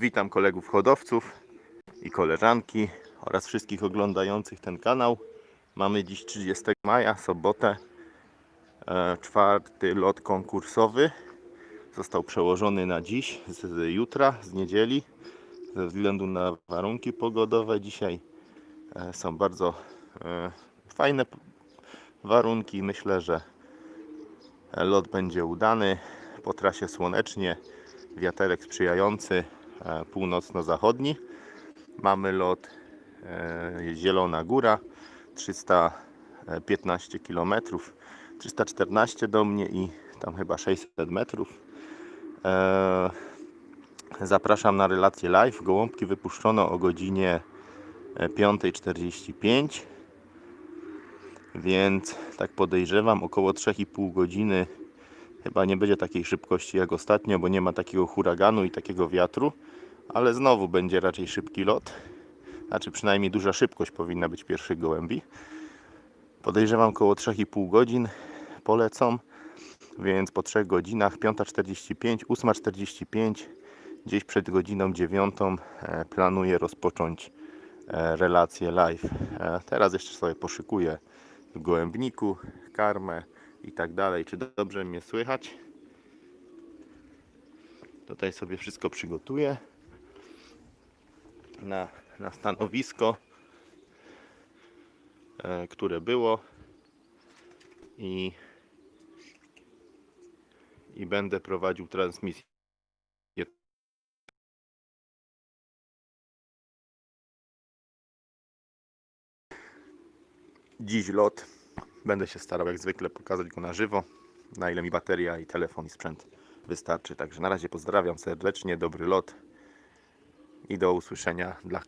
Witam kolegów hodowców i koleżanki oraz wszystkich oglądających ten kanał. Mamy dziś 30 maja, sobotę, e, czwarty lot konkursowy. Został przełożony na dziś, z jutra, z niedzieli, ze względu na warunki pogodowe. Dzisiaj e, są bardzo e, fajne warunki. Myślę, że lot będzie udany. Po trasie słonecznie, wiaterek sprzyjający, północno-zachodni. Mamy lot e, Zielona Góra, 315 km, 314 do mnie i tam chyba 600 metrów. E, Zapraszam na relację live. Gołąbki wypuszczono o godzinie e, 5.45, więc tak podejrzewam około 3,5 godziny Chyba nie będzie takiej szybkości jak ostatnio, bo nie ma takiego huraganu i takiego wiatru, ale znowu będzie raczej szybki lot. Znaczy przynajmniej duża szybkość powinna być pierwszych gołębi. Podejrzewam około 3,5 godzin polecą, więc po 3 godzinach 5.45, 8.45, gdzieś przed godziną 9 e, planuję rozpocząć e, relację live. E, Teraz jeszcze sobie poszykuję w gołębniku karmę i tak dalej. Czy dobrze mnie słychać? Tutaj sobie wszystko przygotuję na, na stanowisko, e, które było i, i będę prowadził transmisję. Dziś lot. Będę się starał jak zwykle pokazać go na żywo, na ile mi bateria i telefon i sprzęt wystarczy. Także na razie pozdrawiam serdecznie, dobry lot i do usłyszenia dla